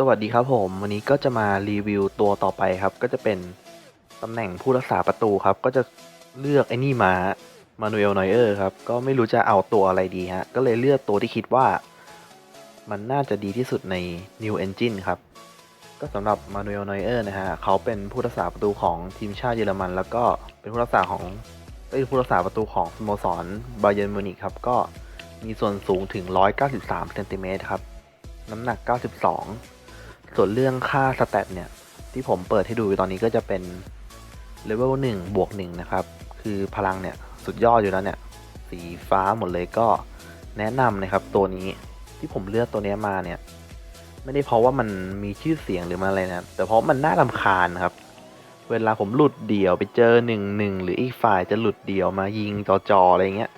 สวัสดีครับผม วันนี้ก็จะมารีวิวตัวต่อไปครับ ก็จะเป็นตำแหน่งผู้รักษาประตูครับ ก็จะเลือกไอ้นี่มามานูเอลนอยเออร์ครับ ก็ไม่รู้จะเอาตัวอะไรดีฮะ ก็เลยเลือกตัวที่คิดว่า มันน่าจะดีที่สุดใน New Engine ครับ ก็สำหรับมานูเอลนอยเออร์นะฮะ เขาเป็นผู้รักษาประตูของทีมชาติเยอรมัน แล้วก็เป็นผู้รักษาของเป็นผู้รักษาประตูของสโมสรบาเยนมิวนิกครับ ก็มีส่วนสูงถึง 193เซนติเมตรครับ น้ำหนัก 92 ส่วนเรื่องค่าสแตทเนี่ย ที่ผมเปิดให้ดูตอนนี้ก็จะเป็นเลเวล1บวก1นะครับ คือพลังเนี่ย สุดยอดอยู่แล้วเนี่ย สีฟ้าหมดเลยก็แนะนำนะครับตัวนี้ที่ผมเลือกตัวนี้มาเนี่ย ไม่ได้เพราะว่ามันมีชื่อเสียงหรือมันอะไรนะแต่เพราะมันน่ารำคาญครับ เวลาผมหลุดเดี่ยวไปเจอหนึ่งหนึ่งหรืออีกฝ่ายจะหลุดเดี่ยวมายิงจอๆอะไรเงี้ย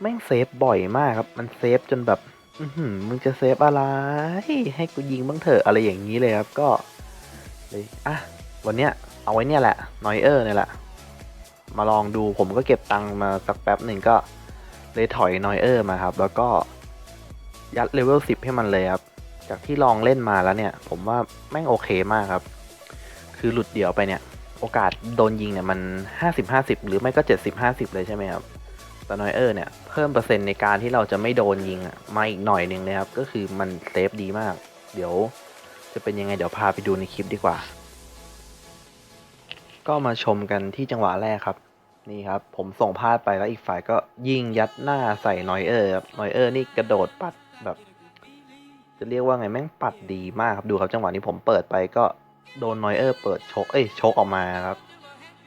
แม่งเซฟบ่อยมากครับ มันเซฟจนแบบ มึงจะเซฟอะไร ให้กูยิงบ้างเถอะอะไรอย่างนี้เลยครับ ก็เลยอะวันเนี้ยเอาไว้เนี่ยแหละนอยเออร์เนี่ยแหละ มาลองดูผมก็เก็บตังค์มาสักแป๊บหนึ่งก็เลยถอยนอยเออร์มาครับ แล้วก็ยัดเลเวล10ให้มันเลยครับ จากที่ลองเล่นมาแล้วเนี่ย ผมว่าแม่งโอเคมากครับ คือหลุดเดี่ยวไปเนี่ย โอกาสโดนยิงเนี่ยมัน50-50หรือไม่ก็70-50เลยใช่ไหมครับ แต่นอยเออร์เนี่ย เพิ่มเปอร์เซ็นต์ในการที่เราจะไม่โดนยิงมาอีกหน่อยหนึ่งเลยครับ ก็คือมันเซฟดีมาก เดี๋ยวจะเป็นยังไงเดี๋ยวพาไปดูในคลิปดีกว่า ก็มาชมกันที่จังหวะแรกครับ นี่ครับ ผมส่งพลาดไปแล้วอีกฝ่ายก็ยิงยัดหน้าใส่นอยเออร์ครับนอยเออร์นี่กระโดดปัดแบบ จะเรียกว่าไงแม่งปัดดีมากครับดูครับจังหวะนี้ผมเปิดไปก็โดนนอยเออร์เปิดชกเอ้ยชกออกมาครับ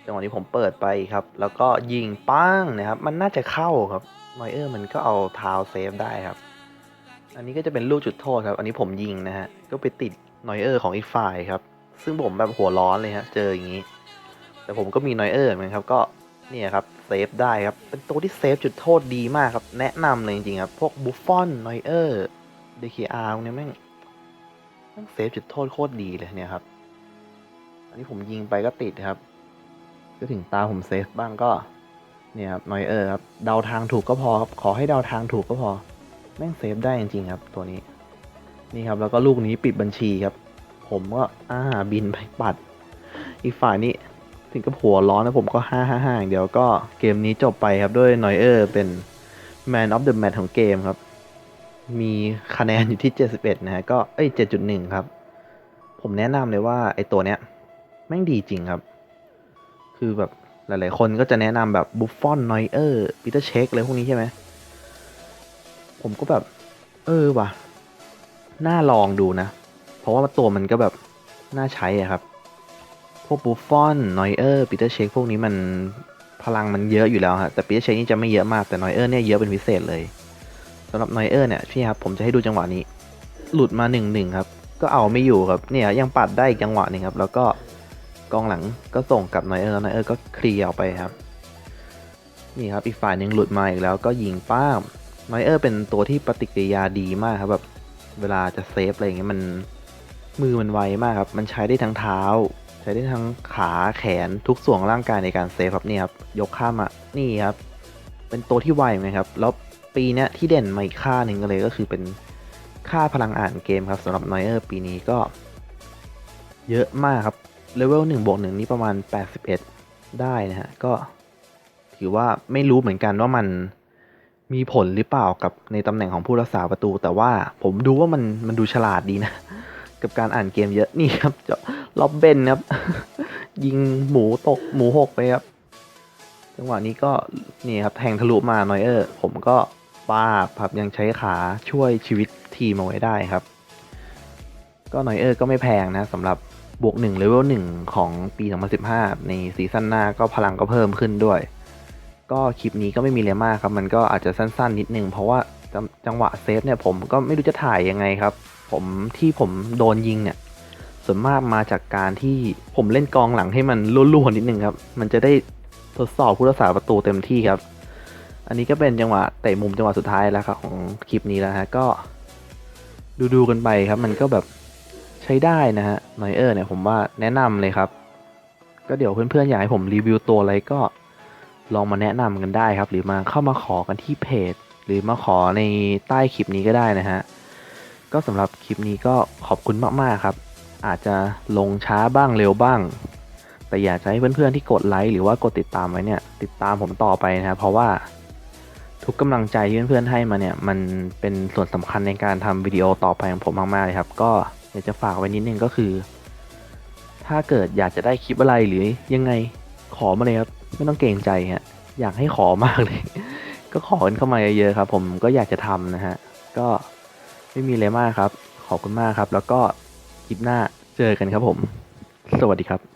จังหวะนี้ผมเปิดไปครับ แล้วก็ยิงป้งนะครับ มันน่าจะเข้าครับนอยเออร์มันก็เอาเท้าเซฟได้ครับ อันนี้ก็จะเป็นลูกจุดโทษครับ อันนี้ผมยิงนะฮะ ก็ไปติดนอยเออร์ของอีกฝ่ายครับ ซึ่งผมแบบหัวร้อนเลยฮะ เจออย่างนี้ แต่ผมก็มีนอยเออร์เหมือนครับ ก็เนี่ยครับเซฟได้ครับ เป็นตัวที่เซฟจุดโทษดีมากครับ แนะนำเลยจริงๆครับ พวกบุฟฟอนนอยเออร์เดคอาร์เนี่ยแม่งแม่งเซฟจุดโทษโคตรดีเลยเนี่ยครับ อันนี้ผมยิงไปก็ติดครับ ก็ถึงตาผมเซฟบ้างก็ เนี่ยครับนอยเออร์ครับเดาทางถูกก็พอครับขอให้เดาทางถูกก็พอ แม่งเซฟได้จริงๆครับ ตัวนี้ นี่ครับแล้วก็ลูกนี้ปิดบัญชีครับ ผมก็อ่าบินไปปัด อีกฝ่ายนี้ถึงกับหัวร้อนนะผมก็ห้าห้าห้าอย่างเดี๋ยวก็เกมนี้จบไปครับด้วยนอยเออร์เป็น Man of the Match ของเกมครับ มีคะแนนอยู่ที่ 71 นะฮะก็เอ้ย7.1 ครับ ผมแนะนำเลยว่า ไอตัวเนี้ย แม่งดีจริงครับ คือแบบหลาย ๆ คนก็จะแนะนำแบบบุฟฟอนนอยเออร์ปีเตอร์เชคเลยพวกนี้ใช่ไหม ผมก็แบบ เออว่ะ น่าลองดูนะ เพราะว่าตัวมันก็แบบ น่าใช้อะครับ พวกบุฟฟอนนอยเออร์ปีเตอร์เชคพวกนี้มันพลังมันเยอะอยู่แล้วฮะ แต่ปีเตอร์เชคนี่จะไม่เยอะมาก แต่นอยเออร์เนี่ยเยอะเป็นพิเศษเลยสำหรับนอยเออร์เนี่ยพี่ครับผมจะให้ดูจังหวะนี้ หลุดมาหนึ่งหนึ่งครับ ก็เอาไม่อยู่ครับ เนี่ยยังปัดได้อีกจังหวะหนึ่งครับ แล้วก็ กองหลังก็ส่งกลับไนเออร์นเออร์ก็เคลียร์ออกไปครับ นี่ครับอีกฝ่ายหนึ่งหลุดมาอีกแล้วก็ยิงป้ามไนเออร์เป็นตัวที่ปฏิกิริยาดีมากครับแบบเวลาจะเซฟอะไรอย่างเงี้ยมันมือมันไวมากครับ มันใช้ได้ทั้งเท้า ใช้ได้ทั้งขาแขนทุกส่วนของร่างกายในการเซฟครับนี่ครับยกข้ามมานี่ครับเป็นตัวที่ไวเหมครับแล้วปีนี้ที่เด่นมาอีกค่าหนึ่งก็เลยก็คือเป็นค่าพลังอ่านเกมครับสำหรับไนเออร์ปีนี้ก็ เยอะมากครับ เลเวลหนึ่งบวกหนึ่งนี่ประมาณ 81 ได้นะฮะ ก็ถือว่าไม่รู้เหมือนกันว่ามันมีผลหรือเปล่ากับในตำแหน่งของผู้รักษาประตู แต่ว่าผมดูว่ามันมันดูฉลาดดีนะ กับการอ่านเกมเยอะนี่ครับเจาะล็อบเบนครับ ยิงหมูตกหมูหกไปครับจังหวะนี้ก็นี่ครับแทงทะลุมานอยเออร์ผมก็ป้าบครับยังใช้ขาช่วยชีวิตทีมเอาไว้ได้ครับ ก็นอยเออร์ก็ไม่แพงนะสำหรับ บวก1เลเวล1ของปี 2015 ในซีซั่นหน้าก็พลังก็เพิ่มขึ้นด้วย ก็คลิปนี้ก็ไม่มีอะไรมากครับ มันก็อาจจะสั้นๆนิดนึง เพราะว่าจังจังหวะเซฟเนี่ยผมก็ไม่รู้จะถ่ายยังไงครับ ผมที่ผมโดนยิงเนี่ย ส่วนมากมาจากการที่ผมเล่นกองหลังให้มันรั่วๆนิดนึงครับ มันจะได้ทดสอบผู้รักษาประตูเต็มที่ครับ อันนี้ก็เป็นจังหวะเตะมุมจังหวะสุดท้ายแล้วครับของคลิปนี้แล้วฮะก็ดูๆกันไปครับ มันก็แบบ ใช้ได้นะฮะนอยเออร์เนี่ยผมว่าแนะนำเลยครับ ก็เดี๋ยวเพื่อนๆอยากให้ผมรีวิวตัวอะไรก็ลองมาแนะนำกันได้ครับ หรือมาเข้ามาขอกันที่เพจ หรือมาขอในใต้คลิปนี้ก็ได้นะฮะ ก็สำหรับคลิปนี้ก็ขอบคุณมากๆครับ อาจจะลงช้าบ้างเร็วบ้าง แต่อยากจะให้เพื่อนๆที่กดไลค์หรือว่ากดติดตามไว้เนี่ย ติดตามผมต่อไปนะครับเพราะว่าทุกกำลังใจที่เพื่อนๆให้มาเนี่ย มันเป็นส่วนสำคัญในการทำวิดีโอต่อไปของผมมากๆเลยครับ ก็ อยากจะฝากไว้นิดนึงก็คือ ถ้าเกิดอยากจะได้คลิปอะไรหรือยังไงขอมาเลยครับ ไม่ต้องเกรงใจฮะอยากให้ขอมากเลย ก็ขอกันเข้ามาเยอะๆครับ ผมก็อยากจะทำนะฮะก็ไม่มีอะไรมากครับ ขอบคุณมากครับ แล้วก็คลิปหน้าเจอกันครับผม สวัสดีครับ